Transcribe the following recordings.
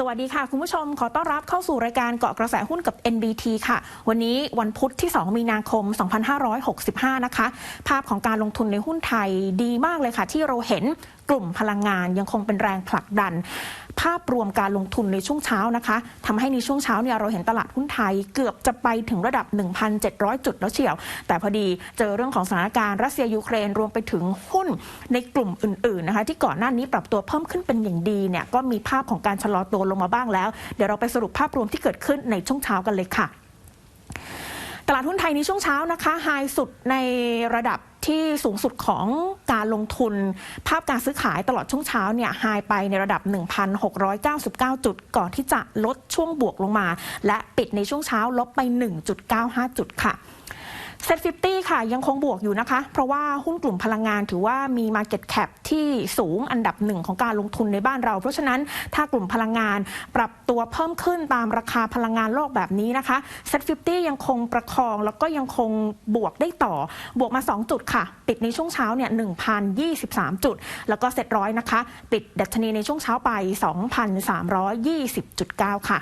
สวัสดีค่ะ คุณผู้ชมขอต้อนรับเข้าสู่รายการเกาะกระแสหุ้นกับ NBT ค่ะ วันนี้วันพุธที่ 2 มีนาคม 2565 นะคะ ภาพของการลงทุนในหุ้นไทยดีมากเลยค่ะ ที่เราเห็นกลุ่มพลังงานยังคงเป็นแรงผลักดัน ภาพรวมการลงทุนในช่วงเช้านะคะทำให้ในช่วงเช้าเนี่ยเราเห็นตลาดหุ้นไทยเกือบจะไปถึงระดับ 1,700 จุดแล้วเฉียว แต่พอดีเจอเรื่องของสถานการณ์รัสเซียยูเครนรวมไปถึงหุ้นในกลุ่มอื่นๆนะคะที่ก่อนหน้านี้ปรับตัวเพิ่มขึ้นเป็นอย่างดีเนี่ยก็มีภาพของการชะลอตัวลงมาบ้างแล้ว เดี๋ยวเราไปสรุปภาพรวมที่เกิดขึ้นในช่วงเช้ากันเลยค่ะตลาดหุ้นไทยในช่วงเช้านะคะไฮสุดในระดับ ที่สูงสุดของการลงทุน ภาพการซื้อขายตลอดช่วงเช้าเนี่ยหายไปในระดับ 1,699 จุด ก่อนที่จะลดช่วงบวกลงมา และปิดในช่วงเช้าลบไป 1.95 จุดค่ะ เซ็ตฟิค่ะยังคงบวกอยู่นะคะ เพราะว่าหุ้นกลุ่มพลังงานถือว่ามี Market Cap ที่สูงอันดับหนึ่งของการลงทุนในบ้านเรา เพราะฉะนั้นถ้ากลุ่มพลังงานปรับตัวเพิ่มขึ้นตามราคาพลังงานโลกแบบนี้นะคะเซ็ตฟิยังคงประคองแล้วก็ยังคงบวกได้ต่อบวกมา 2 จุดค่ะ ปิดในช่วงเช้าเนี่ย1,023 จุด แล้วก็เซ็ตร้อยนะคะ ปิดดัชนีในช่วงเช้าไป 2,320.9 ค่ะ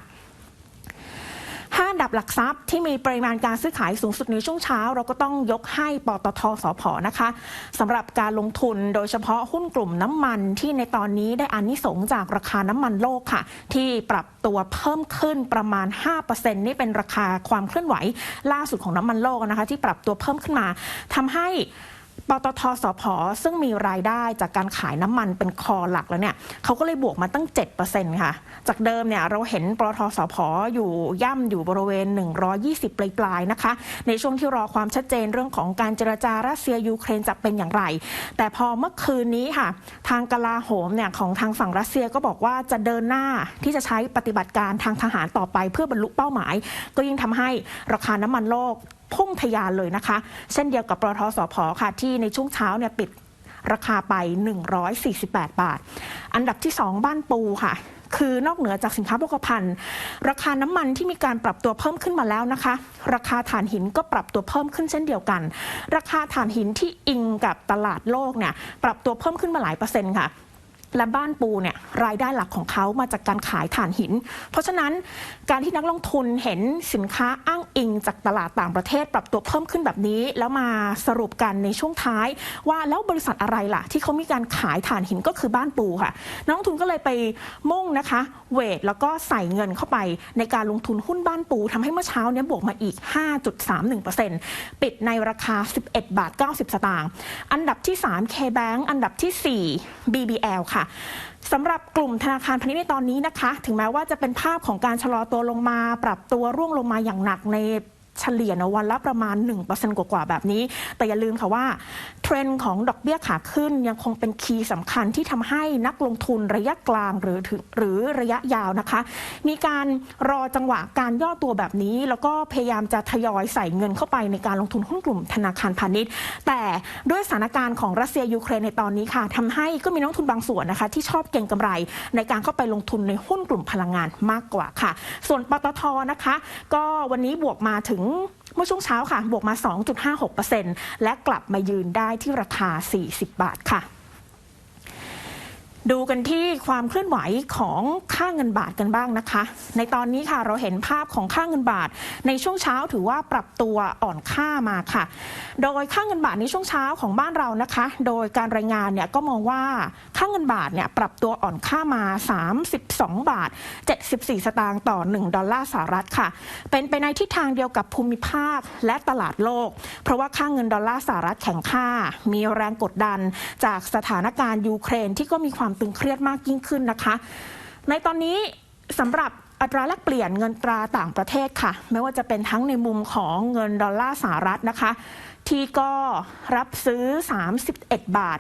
5อันดับหลักทรัพย์ที่มีปริมาณการซื้อขายสูงสุดในช่วงเช้า เราก็ต้องยกให้ปตทสพนะคะสำหรับการลงทุนโดยเฉพาะหุ้นกลุ่มน้ำมันที่ในตอนนี้ได้อานิสงจากราคาน้ำมันโลกค่ะ ที่ปรับตัวเพิ่มขึ้นประมาณ 5%นี่เป็นราคาความเคลื่อนไหวล่าสุดของน้ำมันโลกนะคะ ที่ปรับตัวเพิ่มขึ้นมาทำให้ ปตทสพซึ่งมีรายได้จากการขายน้ำมันเป็นคอหลักแล้วเนี่ยเขาก็เลยบวกมาตั้ง 7%ค่ะ จากเดิมเนี่ยเราเห็นปตทสพอยู่ย่ำอยู่บริเวณ 120 ปลายๆนะคะ ในช่วงที่รอความชัดเจนเรื่องของการเจรจารัสเซียยูเครนจะเป็นอย่างไร แต่พอเมื่อคืนนี้ค่ะ ทางกลาโหมเนี่ยของทางฝั่งรัสเซียก็บอกว่าจะเดินหน้าที่จะใช้ปฏิบัติการทางทหารต่อไปเพื่อบรรลุเป้าหมาย ก็ยิ่งทำให้ราคาน้ำมันโลก พุ่งทยานเลยนะคะ เช่นเดียวกับปตทสพค่ะ ที่ในช่วงเช้าเนี่ยปิดราคาไป 148 บาท อันดับที่ 2 บ้านปูค่ะ คือนอกเหนือจากสินค้าโภคภัณฑ์ ราคาน้ำมันที่มีการปรับตัวเพิ่มขึ้นมาแล้วนะคะ ราคาถ่านหินก็ปรับตัวเพิ่มขึ้นเช่นเดียวกัน ราคาถ่านหินที่อิงกับตลาดโลกเนี่ยปรับตัวเพิ่มขึ้นมาหลายเปอร์เซ็นต์ค่ะ และบ้านปูเนี่ยรายได้หลักของเขามาจากการขายถ่านหิน เพราะฉะนั้นการที่นักลงทุนเห็นสินค้าอ้างอิงจากตลาดต่างประเทศปรับตัวเพิ่มขึ้นแบบนี้ แล้วมาสรุปกันในช่วงท้าย ว่าแล้วบริษัทอะไรล่ะ ที่เขามีการขายถ่านหินก็คือบ้านปูค่ะ นักลงทุนก็เลยไปมุ่งนะคะเวทแล้วก็ใส่เงินเข้าไปในการลงทุนหุ้นบ้านปูทำให้เมื่อเช้าเนี้บวกมาอีก 5.31%ปิดในราคา 11 บาท 90 สตางค์อันดับที่ 3 K-Bank อันดับที่ 4 BBL ค่ะสำหรับกลุ่มธนาคารพาณิชย์ในตอนนี้นะคะ ถึงแม้ว่าจะเป็นภาพของการชะลอตัวลงมา ปรับตัวร่วงลงมาอย่างหนักใน เฉลี่ยนะวันละประมาณ 1%กว่าๆแบบนี้ แต่อย่าลืมค่ะว่าเทรนด์ของดอกเบี้ยขาขึ้นยังคงเป็นคีย์สำคัญที่ทำให้นักลงทุนระยะกลางหรือหรือระยะยาวนะคะ มีการรอจังหวะการย่อตัวแบบนี้ แล้วก็พยายามจะทยอยใส่เงินเข้าไปในการลงทุนหุ้นกลุ่มธนาคารพาณิชย์ แต่ด้วยสถานการณ์ของรัสเซียยูเครนในตอนนี้ค่ะทำให้ก็มีนักทุนบางส่วนนะคะ ที่ชอบเก็งกำไรในการเข้าไปลงทุนในหุ้นกลุ่มพลังงานมากกว่าค่ะ ส่วนปตทนะคะ ก็วันนี้บวกมาถึงเมื่อช่วงเช้าค่ะ บวกมา 2.56%และกลับมายืนได้ที่ราคา 40 บาทค่ะ ดูกันที่ความเคลื่อนไหวของค่าเงินบาทกันบ้างนะคะ ในตอนนี้ค่ะเราเห็นภาพของค่าเงินบาท ในช่วงเช้าถือว่าปรับตัวอ่อนค่ามาค่ะ โดยค่าเงินบาทในช่วงเช้าของบ้านเรานะคะ โดยการรายงานเนี่ยก็มองว่าค่าเงินบาทเนี่ยปรับตัวอ่อนค่ามา 32 บาท 74 สตางค์ต่อ 1 ดอลลาร์สหรัฐค่ะ เป็นไปในทิศทางเดียวกับภูมิภาคและตลาดโลก เพราะว่าค่าเงินดอลลาร์สหรัฐแข็งค่า มีแรงกดดันจากสถานการณ์ยูเครนที่ก็มีความตึงเครียดมากยิ่งขึ้นนะคะ ในตอนนี้สำหรับอัตราแลกเปลี่ยนเงินตราต่างประเทศค่ะ ไม่ว่าจะเป็นทั้งในมุมของเงินดอลลาร์สหรัฐนะคะ ที่ก็รับซื้อ 31 บาท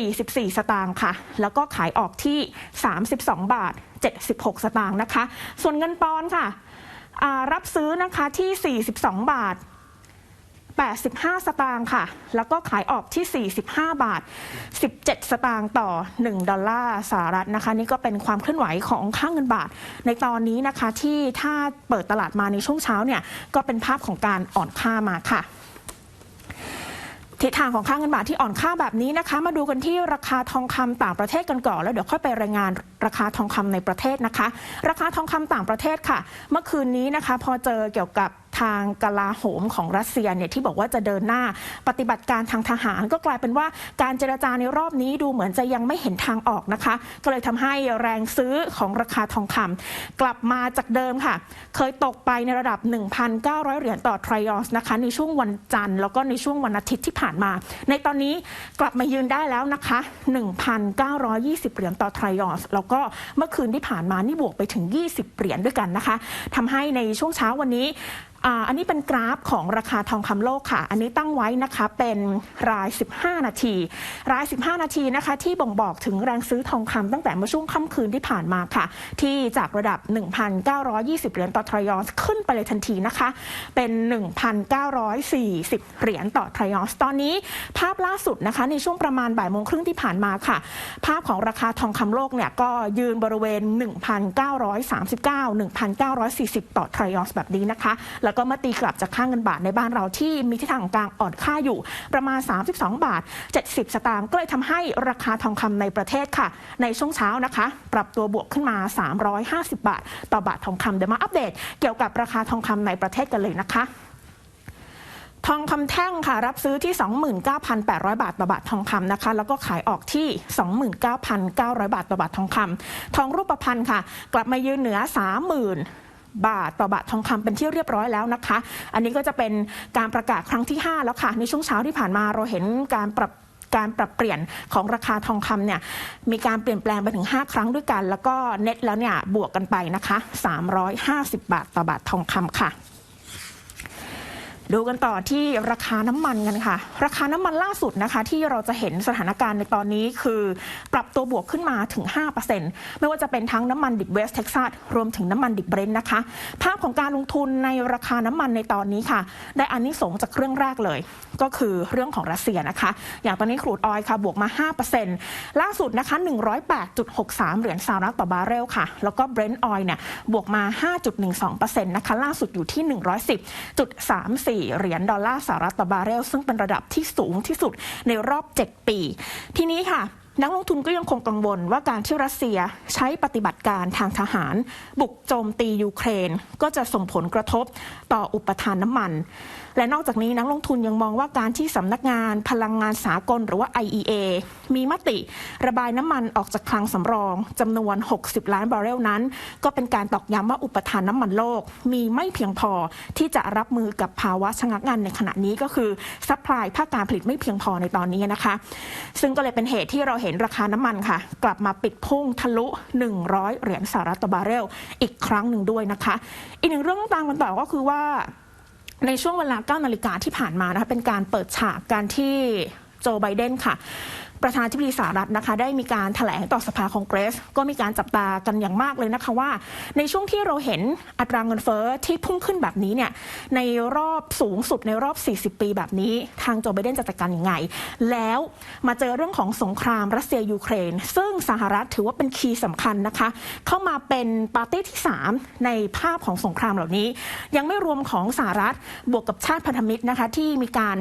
44 สตางค์ค่ะ แล้วก็ขายออกที่ 32 บาท 76 สตางค์นะคะ ส่วนเงินปอนค่ะรับซื้อนะคะที่ 42 บาท 85 สตางค์ค่ะ แล้วก็ขายออกที่ 45 บาท 17 สตางค์ต่อ 1 ดอลลาร์สหรัฐนะคะ นี่ก็เป็นความเคลื่อนไหวของค่างเงินบาท ในตอนนี้นะคะที่ถ้าเปิดตลาดมาในช่วงเช้าเนี่ยก็เป็นภาพของการอ่อนค่ามาค่ะทิศทางของค่าเงินบาทที่อ่อนค่าแบบนี้นะคะ มาดูกันที่ราคาทองคำต่างประเทศกันก่อนแล้วเดี๋ยวค่อยไปรายงาน ราคาทองคำในประเทศนะคะ ราคาทองคำต่างประเทศค่ะ เมื่อคืนนี้นะคะ พอเจอเกี่ยวกับทางกลาโหมของรัสเซียเนี่ยที่บอกว่าจะเดินหน้าปฏิบัติการทางทหาร ก็กลายเป็นว่าการเจรจาในรอบนี้ดูเหมือนจะยังไม่เห็นทางออกนะคะ ก็เลยทำให้แรงซื้อของราคาทองคำกลับมาจากเดิมค่ะ เคยตกไปในระดับ 1,900 เหรียญต่อทริออสนะคะ ในช่วงวันจันทร์แล้วก็ในช่วงวันอาทิตย์ที่ผ่านมา ในตอนนี้กลับมายืนได้แล้วนะคะ 1,920 เหรียญต่อทริออสแล้วก็เมื่อคืนที่ผ่านมานี่บวกไปถึง 20 เหรียญด้วยกันนะคะทำให้ในช่วงเช้าวันนี้ อันนี้เป็นกราฟของราคาทองคำโลกค่ะ อันนี้ตั้งไว้นะคะเป็นราย 15 นาที ราย 15 นาทีนะคะที่บ่งบอกถึงแรงซื้อทองคำตั้งแต่เมื่อช่วงค่ำคืนที่ผ่านมาค่ะ ที่จากระดับ 1,920 เหรียญต่อทริออนขึ้นไปเลยทันทีนะคะ เป็น 1,940 เหรียญต่อทริออนตอนนี้ภาพล่าสุดนะคะในช่วงประมาณบ่ายโมงครึ่งที่ผ่านมาค่ะ ภาพของราคาทองคำโลกเนี่ยก็ยืนบริเวณ 1,939 1,940 ต่อทริออนแบบนี้นะคะแล้วก็มาตีกลับจากค่างเงินบาทในบ้านเราที่มีทิศทางกลางอ่อนค่าอยู่ประมาณ 32 บาท 70 สตางค์ก็เลยทำให้ราคาทองคำในประเทศค่ะ ในช่วงเช้านะคะ ปรับตัวบวกขึ้นมา 350 บาท ต่อบาททองคำเดี๋ยวมาอัปเดต เกี่ยวกับราคาทองคำในประเทศกันเลยนะคะทองคำแท่งค่ะ รับซื้อที่ 29,800 บาทต่อบาททองคำนะคะ แล้วก็ขายออกที่ 29,900 บาทต่อบาททองคำทองรูปพรรณค่ะ กลับมายืนเหนือ 30,000 บาทต่อบาททองคำเป็นที่เรียบร้อยแล้วนะคะ อันนี้ก็จะเป็นการประกาศครั้งที่ 5 แล้วค่ะ ในช่วงเช้าที่ผ่านมาเราเห็นการปรับการปรับเปลี่ยนของราคาทองคำเนี่ยมีการเปลี่ยนแปลงไปถึง 5 ครั้งด้วยกัน แล้วก็เน็ตแล้วเนี่ยบวกกันไปนะคะ 350 บาทต่อบาททองคำค่ะ ดูกันต่อที่ราคาน้ำมันกันค่ะ ราคาน้ำมันล่าสุดนะคะ ที่เราจะเห็นสถานการณ์ในตอนนี้คือปรับตัวบวกขึ้นมาถึง 5%ไม่ว่าจะเป็นทั้งน้ำมันดิบเวสเท็กซัสรวมถึงน้ำมันดิบเบรนท์นะคะ ภาพของการลงทุนในราคาน้ำมันในตอนนี้ค่ะ ได้อานิสงส์จากเรื่องแรกเลย ก็คือเรื่องของรัสเซียนะคะ อย่างตอนนี้ครูดออยค่ะบวกมา 5%ล่าสุดนะคะ 108.63 เหรียญสหรัฐต่อบาร์เรลค่ะ แล้วก็เบรนท์ออยเนี่ยบวกมา 5.12%นะคะล่าสุดอยู่ที่ 110.34เหรียญดอลลาร์สหรัฐต่อบาร์เรล ซึ่งเป็นระดับที่สูงที่สุดในรอบ 7 ปี ทีนี้ค่ะนักลงทุนก็ยังคงกังวลว่าการที่รัสเซียใช้ปฏิบัติการทางทหาร บุกโจมตียูเครน ก็จะส่งผลกระทบต่ออุปทานน้ำมัน และนอกจากนี้นักลงทุนยังมองว่าการที่สำนักงานพลังงานสากลหรือว่า IEA มีมติระบายน้ำมันออกจากคลังสำรองจำนวน 60 ล้านบาร์เรลนั้น ก็เป็นการตอกย้ำว่าอุปทานน้ำมันโลก มีไม่เพียงพอที่จะรับมือกับภาวะชะงักงันในขณะนี้ก็คือซัพพลายภาคการผลิตไม่เพียงพอในตอนนี้นะคะ ซึ่งก็เลยเป็นเหตุที่เราเห็นราคาน้ำมันค่ะ กลับมาปิดพุ่งทะลุ 100 เหรียญสหรัฐต่อบาร์เรลอีกครั้งหนึ่งด้วยนะคะ อีกหนึ่งเรื่องต้องตามกันต่อก็คือว่า ในช่วงเวลา 9 นาฬิกาที่ผ่านมานะคะเป็นการเปิดฉากการที่โจไบเดนค่ะ ประธานาธิบดีสหรัฐนะคะ ได้มีการถแถลงต่อสภาคองเกรส ก็มีการจับตากันอย่างมากเลยนะคะว่า ในช่วงที่เราเห็นอัตราเงินเฟ้อที่พุ่งขึ้นแบบนี้เนี่ยในรอบสูงสุดในรอบ 40 ปีแบบนี้ ทางโจไบเดนจะจัดการยังไง แล้วมาเจอเรื่องของสงครามรัสเซียยูเครน ซึ่งสหรัฐถือว่าเป็นคีย์สำคัญนะคะ เข้ามาเป็นปาร์ตี้ที่ 3 ในภาพของสงครามเหล่านี้ ยังไม่รวมของสหรัฐบวกกับชาติพันธมิตรนะคะที่มีการ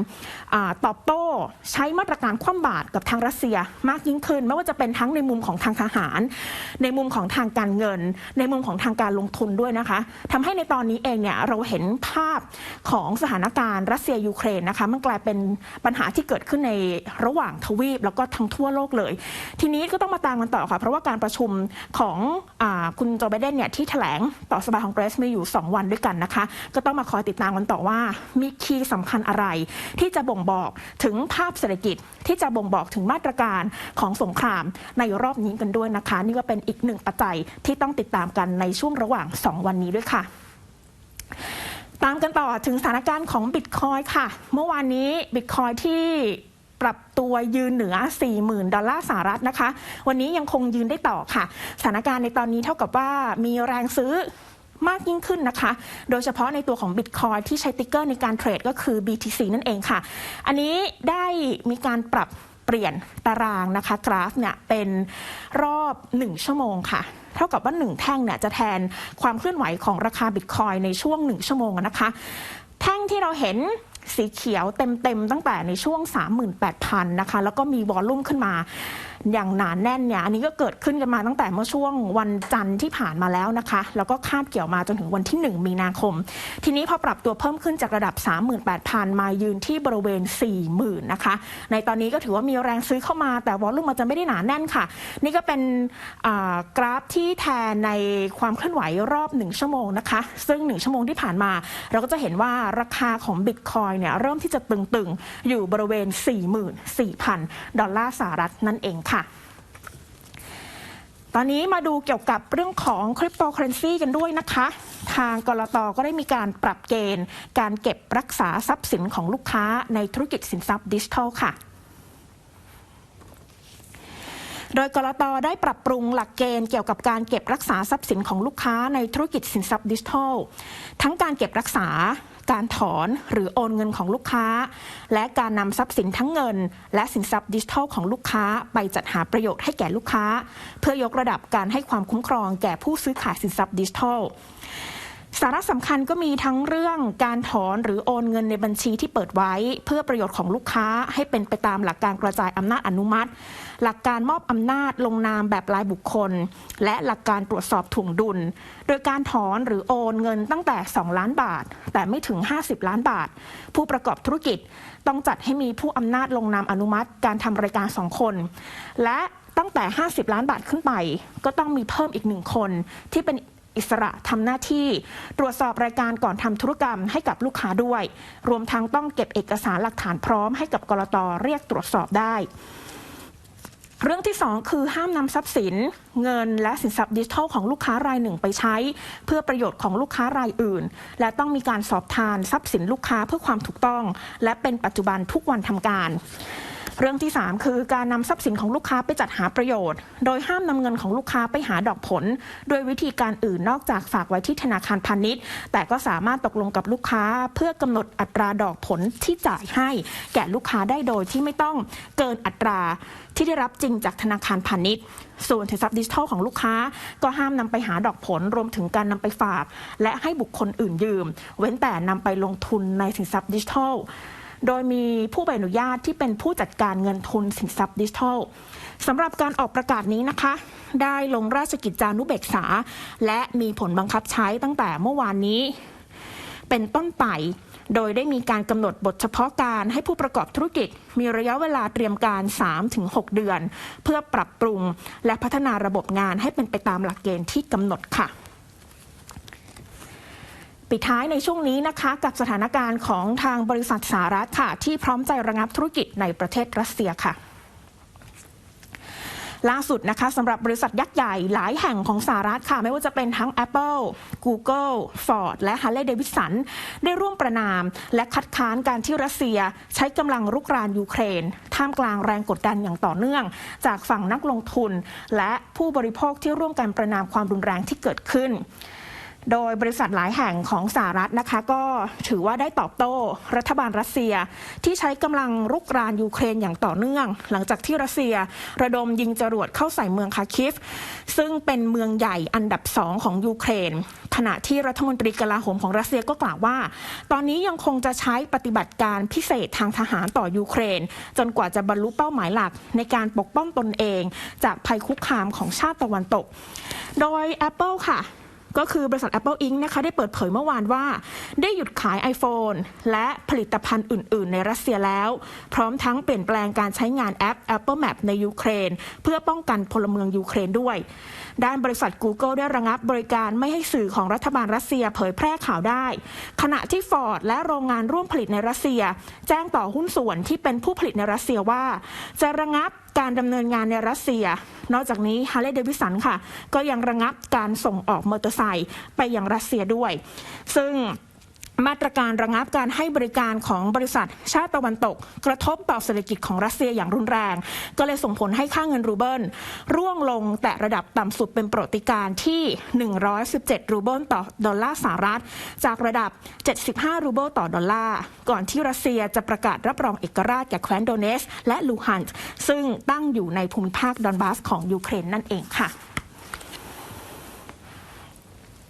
อตอบโต้ใช้มาตรการคว่ำบาตรกับทางรััสเซียมากยิ่งขึ้น ไม่ว่าจะเป็นทั้งในมุมของทางทหาร ในมุมของทางการเงิน ในมุมของทางการลงทุนด้วยนะคะทำให้ในตอนนี้เองเนี่ยเราเห็นภาพของสถานการณ์รัสเซียยูเครนนะคะมันกลายเป็นปัญหาที่เกิดขึ้นในระหว่างทวีป แล้วก็ทั้งทั่วโลกเลย ทีนี้ก็ต้องมาตามกันต่อค่ะ เพราะว่าการประชุมของอคุณโจไบเดนเนี่ยที่แถลงต่อสภาคองเกรสมีอยู่ 2 วันด้วยกันนะคะ ก็ต้องมาคอยติดตามกันต่อว่า มีคีย์สำคัญอะไร ที่จะบ่งบอกถึงภาพเศรษฐกิจที่จะบ่งบอกถึงมาตรการของสงครามในรอบนี้กันด้วยนะคะ นี่ก็เป็นอีกหนึ่งปัจจัยที่ต้องติดตามกันในช่วงระหว่าง 2 วันนี้ด้วยค่ะตามกันต่อถึงสถานการณ์ของบิตคอยค่ะ เมื่อวานนี้บิตคอยที่ปรับตัวยืนเหนือ 40,000 ดอลลาร์สหรัฐนะคะ วันนี้ยังคงยืนได้ต่อค่ะ สถานการณ์ในตอนนี้เท่ากับว่ามีแรงซื้อมากยิ่งขึ้นนะคะ โดยเฉพาะในตัวของ Bitcoin ที่ใช้ติ๊กเกอร์ในการเทรดก็คือ BTC นั่นเองค่ะ อันนี้ได้มีการปรับ เปลี่ยนตารางนะคะกราฟเนี่ยเป็นรอบ 1 ชั่วโมงค่ะ เท่ากับว่า 1 แท่งเนี่ยจะแทนความเคลื่อนไหวของราคาบิตคอยในช่วง 1 ชั่วโมงนะคะ แท่งที่เราเห็นสีเขียวเต็มๆตั้งแต่ในช่วง 38,000นะคะแล้วก็มีวอลลุ่มขึ้นมา อย่างหนานแน่นเนี่ยอันนี้ก็เกิดขึ้นกันมาตั้งแต่เมื่อช่วงวันจันทร์ที่ผ่านมาแล้วนะคะ แล้วก็คาบเกี่ยวมาจนถึงวันที่ 1 มีนาคม ทีนี้พอปรับตัวเพิ่มขึ้นจากระดับ 38,000 มายืนที่บริเวณ 40,000นะคะ ในตอนนี้ก็ถือว่ามีแรงซื้อเข้ามาแต่วอลลุ่มมันจะไม่ได้หนาแน่นค่ะ นี่ก็เป็นกราฟที่แทนในความเคลื่อนไหวรอบ 1 ชั่วโมงนะคะ ซึ่ง 1 ชั่วโมงที่ผ่านมา เราก็จะเห็นว่าราคาของบิตคอยเนี่ยเริ่มที่จะตึงๆ อยู่บริเวณ 44,000 ดอลลาร์สหรัฐนั่นเองค่ะตอนนี้มาดูเกี่ยวกับเรื่องของคริปโตเคอเรนซีกันด้วยนะคะ ทางกรตก็ได้มีการปรับเกณฑ์ การเก็บรักษาทรัพย์สินของลูกค้าในธุรกิจสินทรัพย์ดิจิทัลค่ะโดยกรตได้ปรับปรุงหลักเกณฑ์เกี่ยวกับการเก็บรักษาทรัพย์สินของลูกค้าในธุรกิจสินทรัพย์ดิจิทัล ทั้งการเก็บรักษา การถอนหรือโอนเงินของลูกค้า และการนำทรัพย์สินทั้งเงิน และสินทรัพย์ดิจิทัลของลูกค้า ไปจัดหาประโยชน์ให้แก่ลูกค้า เพื่อยกระดับการให้ความคุ้มครองแก่ผู้ซื้อขายสินทรัพย์ดิจิทัล สาระสำคัญก็มีทั้งเรื่องการถอนหรือโอนเงินในบัญชีที่เปิดไว้ เพื่อประโยชน์ของลูกค้าให้เป็นไปตามหลักการกระจายอำนาจอนุมัติ หลักการมอบอำนาจลงนามแบบรายบุคคล และหลักการตรวจสอบถ่วงดุล โดยการถอนหรือโอนเงินตั้งแต่ 2 ล้านบาท แต่ไม่ถึง 50 ล้านบาท ผู้ประกอบธุรกิจต้องจัดให้มีผู้อำนาจลงนามอนุมัติ การทำรายการสองคน และตั้งแต่ 50 ล้านบาทขึ้นไป ก็ต้องมีเพิ่มอีกหนึ่งคนที่เป็น อิสระทำหน้าที่ ตรวจสอบรายการก่อนทำธุรกรรมให้กับลูกค้าด้วย รวมทั้งต้องเก็บเอกสารหลักฐานพร้อมให้กับกรตเรียกตรวจสอบได้เรื่องที่ 2 คือห้ามนำทรัพย์สิน เงินและสินทรัพย์ดิจิทัลของลูกค้ารายหนึ่งไปใช้ เพื่อประโยชน์ของลูกค้ารายอื่น และต้องมีการสอบทานทรัพย์สินลูกค้าเพื่อความถูกต้อง และเป็นปัจจุบันทุกวันทำการ เรื่องที่ 3 คือการนำทรัพย์สินของลูกค้าไปจัดหาประโยชน์ โดยห้ามนำเงินของลูกค้าไปหาดอกผลโดยวิธีการอื่นนอกจากฝากไว้ที่ธนาคารพาณิชย์ แต่ก็สามารถตกลงกับลูกค้า เพื่อกำหนดอัตราดอกผลที่จ่ายให้ แก่ลูกค้าได้โดยที่ไม่ต้องเกินอัตราที่ได้รับจริงจากธนาคารพาณิชย์ ส่วนสินทรัพย์ดิจิทัลของลูกค้า ก็ห้ามนำไปหาดอกผลรวมถึงการนำไปฝาก และให้บุคคลอื่นยืม เว้นแต่นำไปลงทุนในสินทรัพย์ดิจิทัล โดยมีผู้ใบอนุญาตที่เป็นผู้จัดการเงินทุนสินทรัพย์ดิจิทัลสำหรับการออกประกาศนี้นะคะ ได้ลงราชกิจจานุเบกษา และมีผลบังคับใช้ตั้งแต่เมื่อวานนี้ เป็นต้นไปโดยได้มีการกำหนดบทเฉพาะการให้ผู้ประกอบธุรกิจ มีระยะเวลาเตรียมการ 3-6 เดือน เพื่อปรับปรุงและพัฒนาระบบงานให้เป็นไปตามหลักเกณฑ์ที่กำหนดค่ะ ปิดท้ายในช่วงนี้นะคะ กับสถานการณ์ของทางบริษัทสหรัฐค่ะ ที่พร้อมใจระงับธุรกิจในประเทศรัสเซียค่ะล่าสุดนะคะสำหรับบริษัทยักษ์ใหญ่หลายแห่งของสหรัฐค่ะ ไม่ว่าจะเป็นทั้ง Apple, Google, Ford และ Harley Davidson ได้ร่วมประนาม และคัดค้านการที่รัสเซียใช้กำลังรุกรานยูเครน ท่ามกลางแรงกดดันอย่างต่อเนื่อง จากฝั่งนักลงทุน และผู้บริโภคที่ร่วมกันประนามความรุนแรงที่เกิดขึ้น โดยบริษัทหลายแห่งของสหรัฐนะคะ ก็ถือว่าได้ตอบโต้รัฐบาลรัสเซีย ที่ใช้กำลังรุกรานยูเครนอย่างต่อเนื่อง หลังจากที่รัสเซียระดมยิงจรวดเข้าใส่เมืองคาคิฟ ซึ่งเป็นเมืองใหญ่อันดับสองของยูเครน ขณะที่รัฐมนตรีกลาโหมของรัสเซียก็กล่าวว่า ตอนนี้ยังคงจะใช้ปฏิบัติการพิเศษทางทหารต่อยูเครน จนกว่าจะบรรลุเป้าหมายหลักในการปกป้องตนเอง จากภัยคุกคามของชาติตะวันตก โดย Apple ค่ะ ก็คือบริษัท Apple Inc. นะคะได้เปิดเผยเมื่อวานว่า ได้หยุดขาย iPhone และผลิตภัณฑ์อื่น ๆ ในรัสเซียแล้ว พร้อมทั้งเปลี่ยนแปลงการใช้งานแอป Apple Map ในยูเครน เพื่อป้องกันพลเมืองยูเครนด้วย ด้านบริษัท Google ได้ระงับบริการไม่ให้สื่อของรัฐบาลรัสเซียเผยแพร่ข่าวได้ ขณะที่ Ford และโรงงานร่วมผลิตในรัสเซีย แจ้งต่อหุ้นส่วนที่เป็นผู้ผลิตในรัสเซียว่า จะระงับการดำเนินงานในรัสเซีย นอกจากนี้ฮาร์เลย์เดวิสันค่ะ ก็ยังระงับการส่งออกมอเตอร์ไซค์ไปยังรัสเซียด้วย ซึ่ง มาตรการระงับการให้บริการของบริษัทชาติตะวันตก กระทบต่อเศรษฐกิจของรัสเซียอย่างรุนแรง ก็เลยส่งผลให้ค่าเงินรูเบิลร่วงลงแต่ระดับต่ำสุดเป็นประติการที่ 117 รูเบิลต่อดอลลาร์สหรัฐ จากระดับ 75 รูเบิลต่อดอลลาร์ ก่อนที่รัสเซียจะประกาศรับรองเอกราชแก่แคว้นโดเนส และลูฮันส์ซึ่งตั้งอยู่ในภูมิภาคดอนบาสของยูเครนนั่นเองค่ะ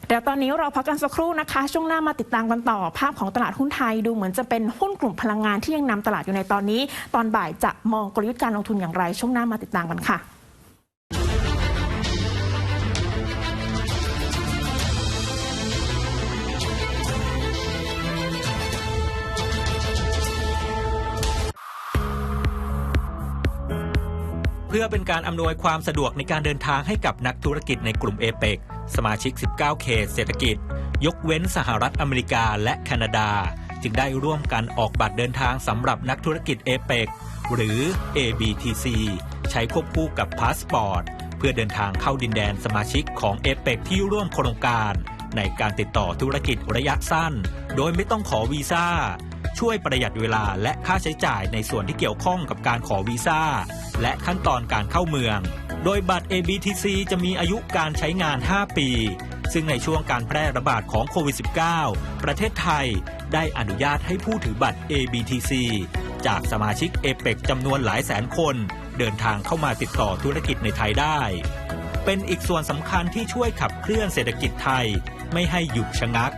เดี๋ยวตอนนี้เราพักกันสักครู่นะคะ ช่วงหน้ามาติดตามกันต่อ ภาพของตลาดหุ้นไทยดูเหมือนจะเป็นหุ้นกลุ่มพลังงานที่ยังนำตลาดอยู่ในตอนนี้ ตอนบ่ายจะมองกลยุทธ์การลงทุนอย่างไร ช่วงหน้ามาติดตามกันค่ะ เพื่อเป็นการอำนวยความสะดวกในการเดินทางให้กับนักธุรกิจในกลุ่มเอเปกสมาชิก 19 เขตเศรษฐกิจ ยกเว้นสหรัฐอเมริกาและแคนาดา จึงได้ร่วมกันออกบัตรเดินทางสำหรับนักธุรกิจเอเปกหรือ ABTC ใช้ควบคู่กับพาสปอร์ตเพื่อเดินทางเข้าดินแดนสมาชิกของเอเปกที่ร่วมโครงการ ในการติดต่อธุรกิจระยะสั้น โดยไม่ต้องขอวีซ่า ช่วยประหยัดเวลาและค่าใช้จ่ายในส่วนที่เกี่ยวข้องกับการขอวีซ่า และขั้นตอนการเข้าเมือง โดยบัตร ABTC จะมีอายุการใช้งาน 5 ปี ซึ่งในช่วงการแพร่ระบาดของโควิด -19 ประเทศไทยได้อนุญาตให้ผู้ถือบัตร ABTC จากสมาชิกเอเปกจำนวนหลายแสนคน เดินทางเข้ามาติดต่อธุรกิจในไทยได้ เป็นอีกส่วนสำคัญที่ช่วยขับเคลื่อนเศรษฐกิจไทย ไม่ให้หยุดชะงัก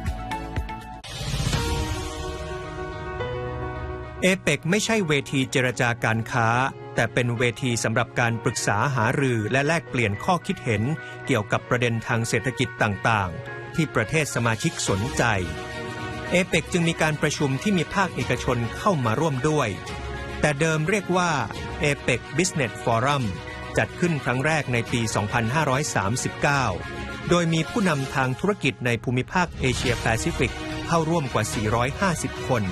เอเปกไม่ใช่เวทีเจรจาการค้า แต่เป็นเวทีสำหรับการปรึกษาหารือและแลกเปลี่ยนข้อคิดเห็น เกี่ยวกับประเด็นทางเศรษฐกิจต่างๆ ที่ประเทศสมาชิกสนใจเอเปกจึงมีการประชุมที่มีภาคเอกชนเข้ามาร่วมด้วย แต่เดิมเรียกว่า APEC Business Forum จัดขึ้นครั้งแรกในปี 2539 โดยมีผู้นำทางธุรกิจในภูมิภาคเอเชียแปซิฟิกเข้าร่วมกว่า 450 คน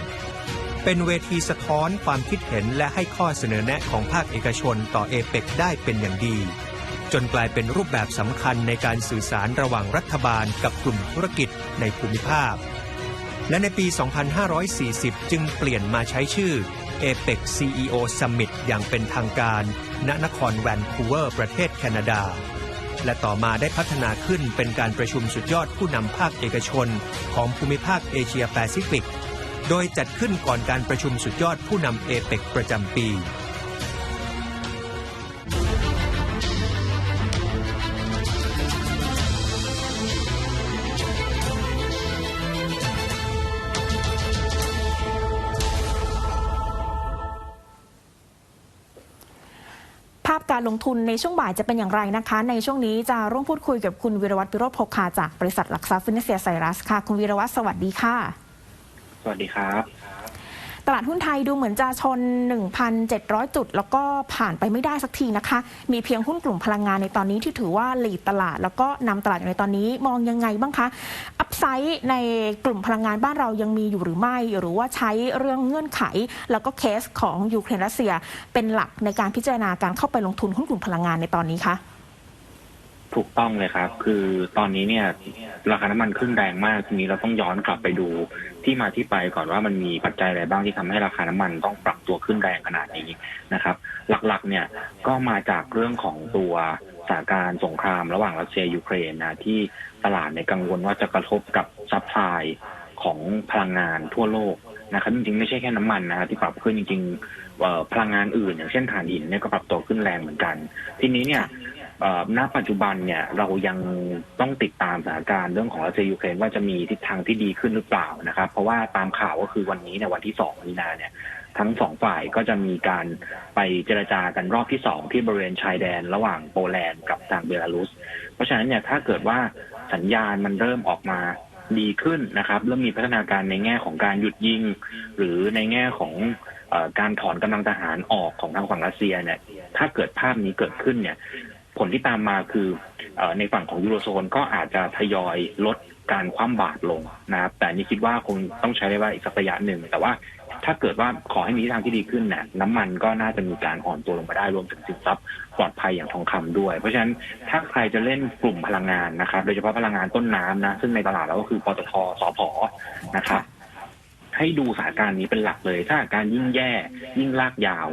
เป็นเวทีสะท้อนความคิดเห็นและให้ข้อเสนอแนะของภาคเอกชนต่อเอเปกได้เป็นอย่างดี จนกลายเป็นรูปแบบสำคัญในการสื่อสารระหว่างรัฐบาลกับกลุ่มธุรกิจในภูมิภาค และในปี 2540 จึงเปลี่ยนมาใช้ชื่อ APEC CEO Summit อย่างเป็นทางการ ณ นครแวนคูเวอร์ ประเทศแคนาดา และต่อมาได้พัฒนาขึ้นเป็นการประชุมสุดยอดผู้นำภาคเอกชน ของภูมิภาคเอเชียแปซิฟิก โดยจัดขึ้นก่อนการประชุมสุดยอดผู้นำเอเปกประจำปีภาพการลงทุนในช่วงบ่ายจะเป็นอย่างไรนะคะ ในช่วงนี้จะร่วมพูดคุยกับคุณวิรวัตรปิโรธโภคาจากบริษัทหลักทรัพย์ฟินเซียไซรัสค่ะ คุณวิรวัตรสวัสดีค่ะ สวัสดีครับ ตลาดหุ้นไทยดูเหมือนจะชน 1,700 จุด แล้วก็ผ่านไปไม่ได้สักทีนะคะ มีเพียงหุ้นกลุ่มพลังงานในตอนนี้ที่ถือว่าหลีดตลาด แล้วก็นำตลาดอยู่ในตอนนี้มองยังไงบ้างคะ อัพไซด์ในกลุ่มพลังงานบ้านเรายังมีอยู่หรือไม่ หรือว่าใช้เรื่องเงื่อนไข แล้วก็เคสของยูเครนรัสเซีย เป็นหลักในการพิจารณาการเข้าไปลงทุนหุ้นกลุ่มพลังงานในตอนนี้คะ ถูกต้องเลยครับ คือตอนนี้เนี่ย ราคาน้ำมันขึ้นแรงมากทีนี้เราต้องย้อนกลับไปดู ที่มาที่ไปก่อนว่ามันมีปัจจัยอะไรบ้างที่ทำให้ราคาน้ำมันต้องปรับตัวขึ้นแรงขนาดนี้นะครับ หลักๆเนี่ยก็มาจากเรื่องของตัวสถานการณ์สงครามระหว่างรัสเซียยูเครนนะที่ตลาดในกังวลว่าจะกระทบกับซัพพลายของพลังงานทั่วโลกนะครับจริงๆไม่ใช่แค่น้ำมันนะครับที่ปรับขึ้นจริงๆพลังงานอื่น อย่างเช่นถ่านหินเนี่ยก็ปรับตัวขึ้นแรงเหมือนกัน ทีนี้เนี่ย ณปัจจุบันเนี่ยเรายังต้องติดตามสถานการณ์เรื่องของรัสเซียยูเครนว่าจะมีทิศทางที่ดีขึ้นหรือเปล่านะครับ เพราะว่าตามข่าวก็คือวันนี้เนี่ยวันที่สองมีนาเนี่ยทั้งสองฝ่ายก็จะมีการไปเจรจากันรอบที่สองที่บริเวณชายแดนระหว่างโปแลนด์กับทางเบลารุส เพราะฉะนั้นเนี่ยถ้าเกิดว่าสัญญาณมันเริ่มออกมาดีขึ้นนะครับเริ่มมีพัฒนาการในแง่ของการหยุดยิง หรือในแง่ของอการถอนกำลังทหารออกของทางฝั่งรัสเซียเนี่ยถ้าเกิดภาพนี้เกิดขึ้นเนี่ย ผลที่ตามมาคืออในฝั่งของยูโรโซนก็อาจจะทยอยลดการคว่ำบาตรลงนะครับ แต่นี่คิดว่าคงต้องใช้เวลาอีกสักระยะหนึ่ง แต่ว่าถ้าเกิดว่าขอให้มีทางที่ดีขึ้นเนี่ยน้ำมันก็น่าจะมีการอ่อนตัวลงมาได้รวมถึงสินทรัพย์ปลอดภัยอย่างทองคำด้วย เพราะฉะนั้นถ้าใครจะเล่นกลุ่มพลังงานนะครับ โดยเฉพาะพลังงานต้นน้ำนะ ซึ่งในตลาดแล้วก็คือปตทสพนะครับให้ดูสถานการณ์นี้เป็นหลักเลย ถ้าสถาการยิ่งแย่ยิ่งลากยาว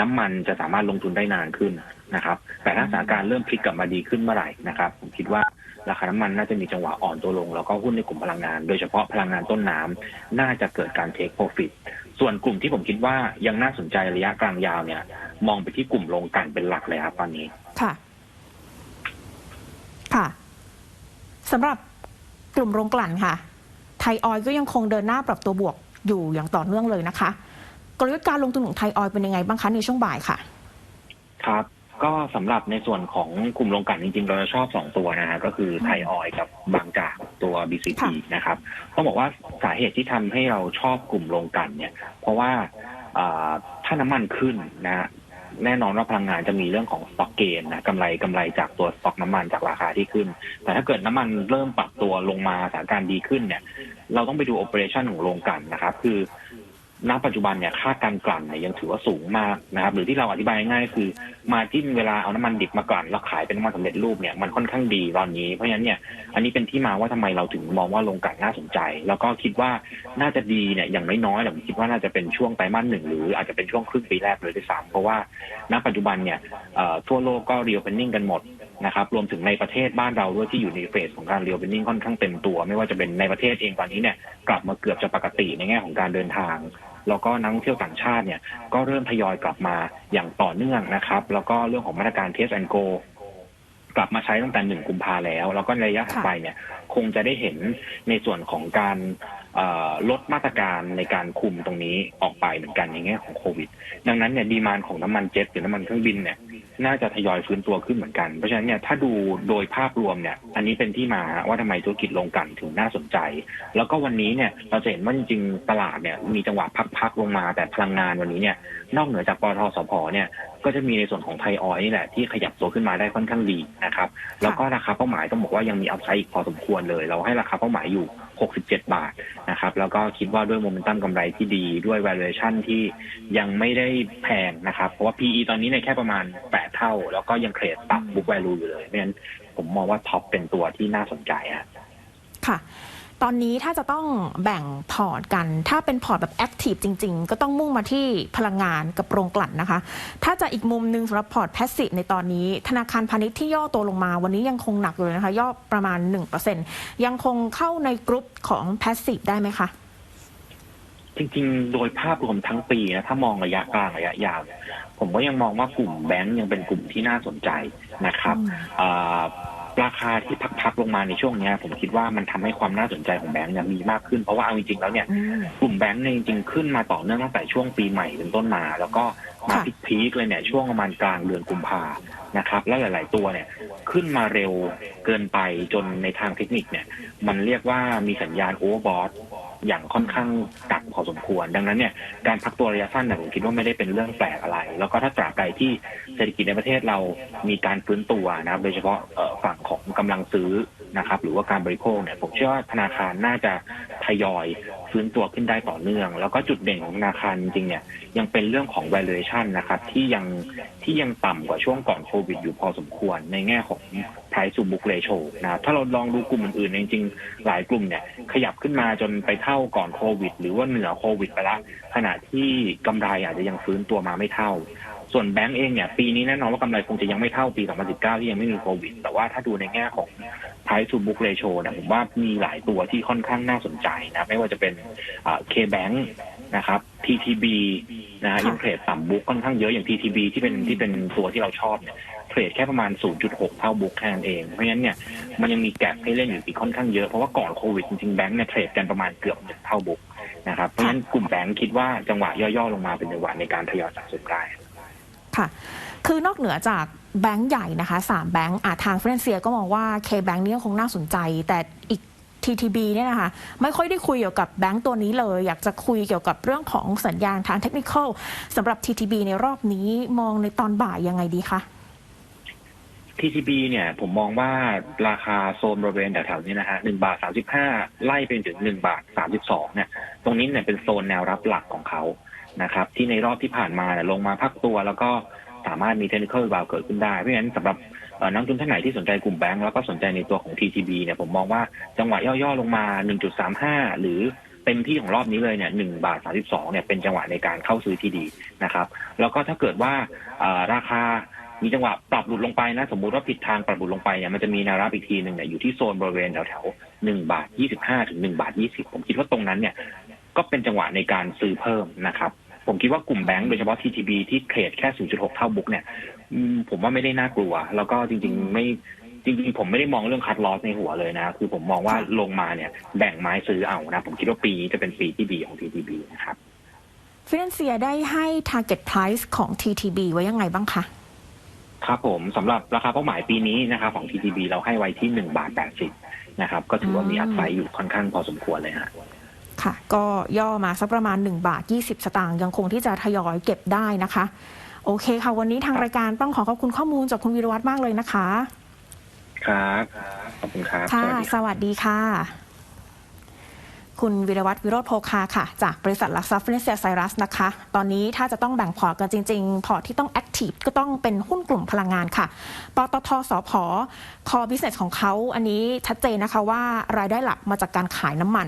น้ำมันจะสามารถลงทุนได้นานขึ้น นะครับ แต่ถ้าสถานการณ์เริ่มพลิกกลับมาดีขึ้นเมื่อไหร่นะครับ ผมคิดว่าราคาน้ำมันน่าจะมีจังหวะอ่อนตัวลง แล้วก็หุ้นในกลุ่มพลังงาน โดยเฉพาะพลังงานต้นน้ำน่าจะเกิดการเทคโปรฟิตส่วนกลุ่มที่ผมคิดว่ายังน่าสนใจระยะกลางยาวเนี่ย มองไปที่กลุ่มโรงกลั่นเป็นหลักเลยครับตอนนี้ ค่ะ ค่ะสำหรับกลุ่มโรงกลั่นค่ะ ไทยออยล์ก็ยังคงเดินหน้าปรับตัวบวกอยู่อย่างต่อเนื่องเลยนะคะ กลยุทธ์การลงทุนของไทยออยล์เป็นยังไงบ้างคะในช่วงบ่ายค่ะ ครับ ก็สำหรับในส่วนของกลุ่มโรงกลั่นจริงๆ เราจะชอบสองตัวนะฮะก็คือไทยออยล์กับบางจากตัว BCP ค่ะ นะครับต้องบอกว่าสาเหตุที่ทำให้เราชอบกลุ่มโรงกลั่นเนี่ย เพราะว่าอ่าถ้าน้ำมันขึ้นนะฮะแน่นอนว่าพลังงานจะมีเรื่องของสต็อกเกนนะกำไรกำไรจากตัวสต็อกน้ำมันจากราคาที่ขึ้น แต่ถ้าเกิดน้ำมันเริ่มปรับตัวลงมาสถานการณ์ดีขึ้นเนี่ย เราต้องไปดูโอเปอเรชันของโรงกลั่นนะครับ คือ ณปัจจุบันเนี่ยค่าการกลั่นเนี่ยยังถือว่าสูงมากนะครับ หรือที่เราอธิบายง่ายคือ มาที่เวลาเอาน้ำมันดิบมากลั่นแล้วขายเป็นน้ำมันสำเร็จรูปเนี่ยมันค่อนข้างดีตอนนี้เพราะฉะนั้นเนี่ยอันนี้เป็นที่มาว่าทำไมเราถึงมองว่าโรงกลั่นน่าสนใจ แล้วก็คิดว่าน่าจะดีเนี่ยอย่างน้อยๆผมคิดว่าน่าจะเป็นช่วงไตรมาสหนึ่งหรืออาจจะเป็นช่วงครึ่งปีแรกเลยด้วยซ้ำเพราะว่าณปัจจุบันเนี่ยทั่วโลกก็เรียลเพนนิ่งกันหมด นะครับรวมถึงในประเทศบ้านเราด้วยที่อยู่ในเฟสของการเรียวเพนนิ่งค่อนข้างเต็มตัว ไม่ว่าจะเป็นในประเทศเองตอนนี้เนี่ยกลับมาเกือบจะปกติในแง่ของการเดินทาง แล้วก็นักท่องเที่ยวต่างชาติเนี่ยก็เริ่มทยอยกลับมาอย่างต่อเนื่องนะครับ แล้วก็เรื่องของมาตรการเทสแอนโกกลับมาใช้ตั้งแต่หนึ่งกุมภาแล้ว แล้วก็ในระยะถัดไปเนี่ย คงจะได้เห็นในส่วนของการลดมาตรการในการคุมตรงนี้ออกไปเหมือนกันในแง่ของโควิด ดังนั้นเนี่ยดีมานของน้ำมันเจ็ตหรือน้ำมันเครื่องบินเนี่ยน่าจะทยอยฟื้นตัวขึ้นเหมือนกัน เพราะฉะนั้นเนี่ยถ้าดูโดยภาพรวมเนี่ยอันนี้เป็นที่มาว่าทำไมธุรกิจโรงกลั่นถึงน่าสนใจ แล้วก็วันนี้เนี่ยเราจะเห็นว่าจริงๆตลาดเนี่ยมีจังหวะพักๆลงมาแต่พลังงานวันนี้เนี่ยนอกเหนือจากปตทสพเนี่ยก็จะมีในส่วนของไทยออยล์นี่แหละที่ขยับตัวขึ้นมาได้ค่อนข้างดีนะครับแล้วก็ราคาเป้าหมายต้องบอกว่ายังมีอัพไซด์อีกพอสมควรเลย เราให้ราคาเป้าหมายอยู่ 67 บาทนะครับ แล้วก็คิดว่าด้วยโมเมนตัมกำไรที่ดีด้วย valuation ที่ยังไม่ได้แพงนะครับ เพราะว่า PE ตอนนี้ในยแค่ประมาณ 8 เท่า แล้วก็ยังเทรดต่ำ book value อยู่เลยเพราะฉะนั้นผมมองว่าท็อปเป็นตัวที่น่าสนใจฮะ ค่ะ ตอนนี้ถ้าจะต้องแบ่งพอร์ตกัน ถ้าเป็นพอร์ตแบบแอคทีฟจริง ๆ ก็ต้องมุ่งมาที่พลังงานกับโรงกลั่นนะคะ ถ้าจะอีกมุมหนึ่งสำหรับพอร์ตแพสซีฟในตอนนี้ ธนาคารพาณิชย์ที่ย่อตัวลงมา วันนี้ยังคงหนักอยู่เลยนะคะ ย่อประมาณ 1%ยังคงเข้าในกรุ๊ปของแพสซีฟได้ไหมคะจริงๆ โดยภาพรวมทั้งปีนะถ้ามองระยะกลางระยะยาวเนี่ยผมก็ยังมองว่ากลุ่มแบงก์ยังเป็นกลุ่มที่น่าสนใจนะครับอืมอ่า ราคาที่พักๆลงมาในช่วงเนี้ยผมคิดว่ามันทำให้ความน่าสนใจของแบงก์เนี่ยมีมากขึ้นเพราะว่าเอาจริงๆแล้วเนี่ยอืมกลุ่มแบงก์เนี่ยจริงๆขึ้นมาต่อเนื่องตั้งแต่ช่วงปีใหม่เป็นต้นมา แล้วก็มาค่ะพีคๆเลยเนี่ยช่วงประมาณกลางเดือนกุมภานะครับแล้วหลาย ๆ ตัวเนี่ยขึ้นมาเร็วเกินไปจนในทางเทคนิคเนี่ย มันเรียกว่ามีสัญญาณโอเวอร์บอท อย่างค่อนข้างกักพอสมควร ดังนั้นเนี่ยการพักตัวระยะสั้นเนี่ยผมคิดว่าไม่ได้เป็นเรื่องแปลกอะไร แล้วก็ถ้าตราบใดที่เศรษฐกิจในประเทศเรามีการฟื้นตัวนะครับ โดยเฉพาะฝั่งของกำลังซื้อ นะครับหรือว่าการบริโภคเนี่ยผมเชื่อว่าธนาคารน่าจะทยอยฟื้นตัวขึ้นได้ต่อเนื่อง แล้วก็จุดเด่นของธนาคารจริงเนี่ยยังเป็นเรื่องของ valuation นะครับที่ยังที่ยังต่ำกว่าช่วงก่อนโควิดอยู่พอสมควรในแง่ของ price to book ratio นะถ้าเราลองดูกลุ่มอื่นๆจริงๆ หลายกลุ่มเนี่ยขยับขึ้นมาจนไปเท่าก่อนโควิด หรือว่าเหนือโควิดไปละขณะที่กำไรอาจจะยังฟื้นตัวมาไม่เท่าส่วนแบงก์เองเนี่ยปีนี้แน่นอนว่ากำไรคงจะยังไม่เท่าปี 2019 ที่ยังไม่มีโควิด แต่ว่าถ้าดูในแง่ของ price to book ratio เนี่ยผมว่ามีหลายตัวที่ค่อนข้างน่าสนใจนะไม่ว่าจะเป็นอ่า K-Bank นะครับ TTB นะฮะค่ะยังเทรดต่ำบุ๊กค่อนข้างเยอะอย่าง TTB ที่เป็นที่เป็นตัวที่เราชอบเนี่ยเทรดแค่ประมาณ 0.6 เท่าบุ๊กแค่นั้นเอง เพราะฉะนั้นเนี่ยมันยังมีแกลบให้เล่นอยู่อีกค่อนข้างเยอะ เพราะว่าก่อนโควิดจริงๆแบงก์เนี่ยเทรดกันประมาณเกือบหนึ่งเท่าบุ๊กนะครับ เพราะฉะนั้นกลุ่มแบงก์คิดว่าจังหวะย่อๆลงมาเป็นจังหวะในการทยอยสะสมได้ค่ะ คือนอกเหนือจากแบงก์ใหญ่นะคะสามแบงก์อาทางฟรนเซียก็มองว่า K-Bank นี่ยคงน่าสนใจ แต่อีก TTB เนี่ยนะคะไม่ค่อยได้คุยเกี่ยวกับแบงก์ตัวนี้เลย อยากจะคุยเกี่ยวกับเรื่องของสัญญาณทางเทคนิคอลสำหรับ TTB ในรอบนี้มองในตอนบ่ายยังไงดีคะ TTB เนี่ยผมมองว่าราคาโซนบริเวณแถวๆนี้นะฮะหนึ่งบาทสามสิบห้าไล่ไปถึงหนึ่งบาทสามสิบสองเนี่ย ตรงนี้เนี่ยเป็นโซนแนวรับหลักของเขานะครับ ที่ในรอบที่ผ่านมาเนี่ยลงมาพักตัวแล้วก็ามารถมีเทคนิคอลบาวเกิดขึ้นได้เพราะฉะนั้นสำหรับนักลงทุนท่านไหนที่สนใจกลุ่มแบงก์แล้วก็สนใจในตัวของ TTB เนี่ยผมมองว่าจังหวะย่อๆลงมา 1.35 หรือเต็มที่ของรอบนี้เลยเนี่ย1บาท32เนี่ยเป็นจังหวะในการเข้าซื้อที่ดีนะครับ แล้วก็ถ้าเกิดว่าราคามีจังหวะปรับหลุดลงไปนะสมมุติว่าผิดทางปรับหลุดลงไปเนี่ยมันจะมีแนวรับอีกทีหนึ่งเนี่ยอยู่ที่โซนบริเวณแถวแถวหนึ่งบาทยี่สิบห้าถึงหนึ่งบาทยี่สิบผมคิดว่าตรงนั้นเนี่ยก็เป็นจังหวะในการซื้อเพิ่มนะครับ ผมคิดว่ากลุ่มแบงก์โดยเฉพาะ TTB ที่เทรดแค่ 0.6 เท่าบุ๊กเนี่ยอืมผมว่าไม่ได้น่ากลัว แล้วก็จริง ๆ ไม่จริงๆ ผมไม่ได้มองเรื่องคัดลอสในหัวเลยนะ คือผมมองว่าค่ะลงมาเนี่ยแบ่งไม้ซื้อเอานะ ผมคิดว่าปีนี้จะเป็นปีที่ดีของ TTB นะครับฟินแลนเซียได้ให้ target price ของ TTB ไว้ยังไงบ้างคะ ครับผมสำหรับราคาเป้าหมายปีนี้นะครับของ TTB เราให้ไว้ที่หนึ่งบาทแปดสิบนะครับก็ถือว่ามีอืมอัพไซด์อยู่ค่อนข้างพอสมควรเลยฮะ ค่ะ ก็ย่อมาสักประมาณ 1 บาท 20 สตางค์ยังคงที่จะทยอยเก็บได้นะคะ โอเคค่ะ วันนี้ทางรายการต้องขอขอบคุณข้อมูลจากคุณวิรวัตรมากเลยนะคะ ครับ ขอบคุณครับ ค่ะ สวัสดีครับสวัสดีค่ะ คุณวิรวัตรวิโรธโพคาค่ะ จากบริษัทหลักทรัพย์ฟินเซียไซรัสนะคะ ตอนนี้ถ้าจะต้องแบ่งพอร์ตกันจริง ๆ พอร์ตที่ต้องแอคทีฟก็ต้องเป็นหุ้นกลุ่มพลังงานค่ะ ปตทสพคอบิสเนสของเขาอันนี้ชัดเจนนะคะว่ารายได้หลักมาจากการขายน้ำมัน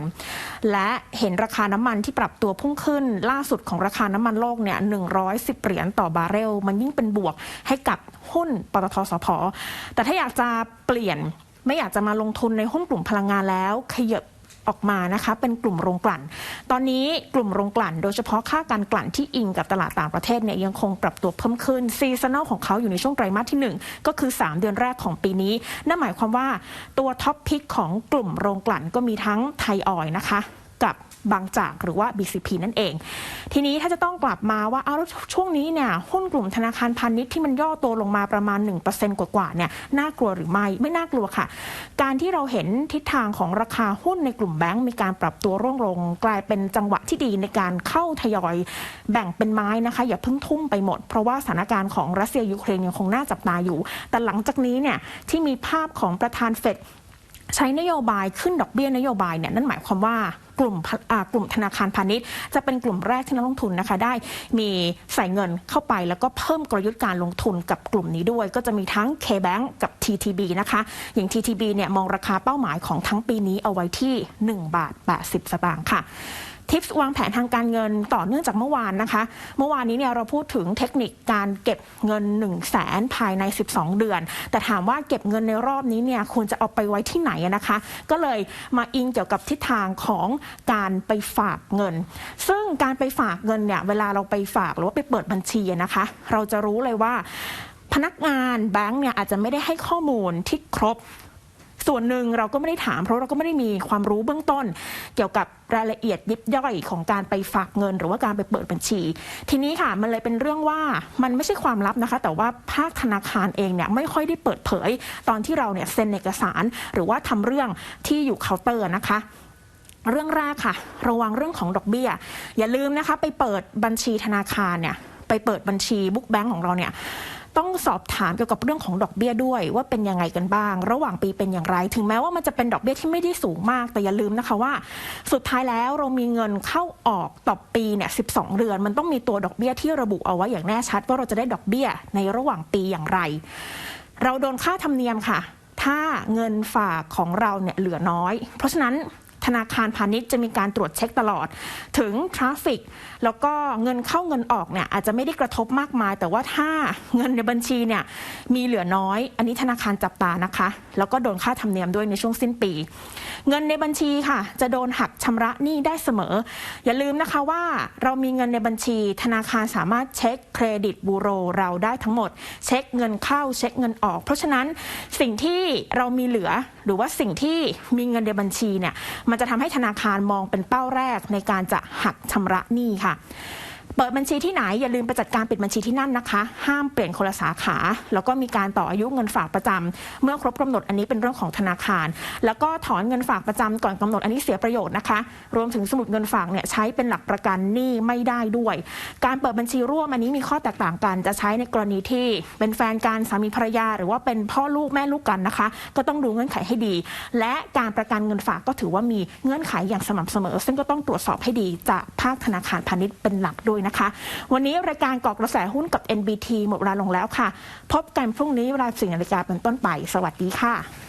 และเห็นราคาน้ำมันที่ปรับตัวพุ่งขึ้นล่าสุดของราคาน้ำมันโลกเนี่ย110 เหรียญต่อบาร์เรล มันยิ่งเป็นบวกให้กับหุ้นปตทสพแต่ถ้าอยากจะเปลี่ยนไม่อยากจะมาลงทุนในหุ้นกลุ่มพลังงานแล้วขยับ ออกมานะคะเป็นกลุ่มโรงกลั่น ตอนนี้กลุ่มโรงกลั่น โดยเฉพาะค่าการกลั่นที่อิงกับตลาดต่างประเทศเนี่ยยังคงปรับตัวเพิ่มขึ้นซีซันอลของเขาอยู่ในช่วงไตรมาสที่ 1 ก็คือ 3 เดือนแรกของปีนี้ นั่นหมายความว่าตัวท็อปพิกของกลุ่มโรงกลั่นก็มีทั้งไทยออยนะคะกับ บางจากหรือว่า BCP นั่นเอง ทีนี้ถ้าจะต้องกลับมาว่าเอาแล้วช่วงนี้เนี่ยหุ้นกลุ่มธนาคารพาณิชย์ที่มันย่อตัวลงมาประมาณ 1%กว่าๆเนี่ยน่ากลัวหรือไม่ไม่น่ากลัวค่ะ การที่เราเห็นทิศทางของราคาหุ้นในกลุ่มแบงก์มีการปรับตัวร่วงลง กลายเป็นจังหวะที่ดีในการเข้าทยอยแบ่งเป็นไม้นะคะ อย่าเพิ่งทุ่มไปหมด เพราะว่าสถานการณ์ของรัสเซียยูเครนยังคงน่าจับตาอยู่ แต่หลังจากนี้เนี่ยที่มีภาพของประธานเฟดใช้นโยบายขึ้นดอกเบี้ยนโยบายเนี่ยนั่นหมายความว่า กลุ่มกลุ่มธนาคารพาณิชย์ จะเป็นกลุ่มแรกที่นักลงทุนนะคะ ได้มีใส่เงินเข้าไป แล้วก็เพิ่มกลยุทธ์การลงทุนกับกลุ่มนี้ด้วย ก็จะมีทั้ง K-Bank กับ TTB นะคะ อย่าง TTB เนี่ยมองราคาเป้าหมายของทั้งปีนี้เอาไว้ที่ 1 บาท 80 สตางค์ค่ะ ทิปส์วางแผนทางการเงินต่อเนื่องจากเมื่อวานนะคะ เมื่อวานนี้เนี่ยเราพูดถึงเทคนิคการเก็บเงิน 1 0 0 0 0แสนภายใน 12 เดือน แต่ถามว่าเก็บเงินในรอบนี้เนี่ยควรจะเอาไปไว้ที่ไหนนะคะ ก็เลยมาอิงเกี่ยวกับทิศทางของการไปฝากเงิน ซึ่งการไปฝากเงินเนี่ยเวลาเราไปฝากหรือว่าไปเปิดบัญชีนะคะ เราจะรู้เลยว่าพนักงานแบงก์เนี่ยอาจจะไม่ได้ให้ข้อมูลที่ครบ ส่วนหนึ่งเราก็ไม่ได้ถาม เพราะเราก็ไม่ได้มีความรู้เบื้องต้น เกี่ยวกับรายละเอียดยิบย่อยของการไปฝากเงิน หรือว่าการไปเปิดบัญชี ทีนี้ค่ะมันเลยเป็นเรื่องว่ามันไม่ใช่ความลับนะคะ แต่ว่าภาคธนาคารเองเนี่ยไม่ค่อยได้เปิดเผย ตอนที่เราเนี่ยเซ็นเอกสาร หรือว่าทำเรื่องที่อยู่เคาน์เตอร์นะคะเรื่องแรกค่ะ ระวังเรื่องของดอกเบี้ย อย่าลืมนะคะ ไปเปิดบัญชีธนาคารเนี่ย ไปเปิดบัญชีบุ๊กแบงก์ของเราเนี่ย ต้องสอบถามเกี่ยวกับเรื่องของดอกเบี้ยด้วย ว่าเป็นยังไงกันบ้าง ระหว่างปีเป็นอย่างไร ถึงแม้ว่ามันจะเป็นดอกเบี้ยที่ไม่ได้สูงมาก แต่อย่าลืมนะคะว่า สุดท้ายแล้วเรามีเงินเข้าออกต่อปีเนี่ย12 เดือน มันต้องมีตัวดอกเบี้ยที่ระบุเอาไว้อย่างแน่ชัด ว่าเราจะได้ดอกเบี้ยในระหว่างปีอย่างไร เราโดนค่าธรรมเนียมค่ะ ถ้าเงินฝากของเราเนี่ยเหลือน้อย เพราะฉะนั้น ธนาคารพาณิชย์จะมีการตรวจเช็คตลอด ถึงทราฟิกแล้วก็เงินเข้าเงินออกเนี่ยอาจจะไม่ได้กระทบมากมาย แต่ว่าถ้าเงินในบัญชีเนี่ยมีเหลือน้อย อันนี้ธนาคารจับตานะคะ แล้วก็โดนค่าธรรมเนียมด้วยในช่วงสิ้นปี เงินในบัญชีค่ะ จะโดนหักชำระหนี้ได้เสมอ อย่าลืมนะคะว่าเรามีเงินในบัญชี ธนาคารสามารถเช็คเครดิตบูโรเราได้ทั้งหมด เช็คเงินเข้าเช็คเงินออก เพราะฉะนั้นสิ่งที่เรามีเหลือหรือว่าสิ่งที่มีเงินในบัญชีเนี่ยมันจะทำให้ธนาคารมองเป็นเป้าแรกในการจะหักชำระหนี้ค่ะ เปิดบัญชีที่ไหนอย่าลืมไปจัดการปิดบัญชีที่นั่นนะคะ ห้ามเปลี่ยนคนละสาขา แล้วก็มีการต่ออายุเงินฝากประจำเมื่อครบกำหนดอันนี้เป็นเรื่องของธนาคาร แล้วก็ถอนเงินฝากประจำก่อนกำหนดอันนี้เสียประโยชน์นะคะ รวมถึงสมุดเงินฝากเนี่ยใช้เป็นหลักประกันหนี้ไม่ได้ด้วย การเปิดบัญชีร่วมอันนี้มีข้อแตกต่างกัน จะใช้ในกรณีที่เป็นแฟนกันสามีภรรยา หรือว่าเป็นพ่อลูกแม่ลูกกันนะคะ ก็ต้องดูเงื่อนไขให้ดี และการประกันเงินฝากก็ถือว่ามีเงื่อนไขอย่างสม่ำเสมอ ซึ่งก็ต้องตรวจสอบให้ดีจากภาคธนาคารพาณิชย์เป็นหลักด้วยนะคะ วันนี้รายการกอกกระแสหุ้นกับ NBT หมดเวลาลงแล้วค่ะ พบกันพรุ่งนี้เวลาสี่นาฬิกาเป็นต้นไป สวัสดีค่ะ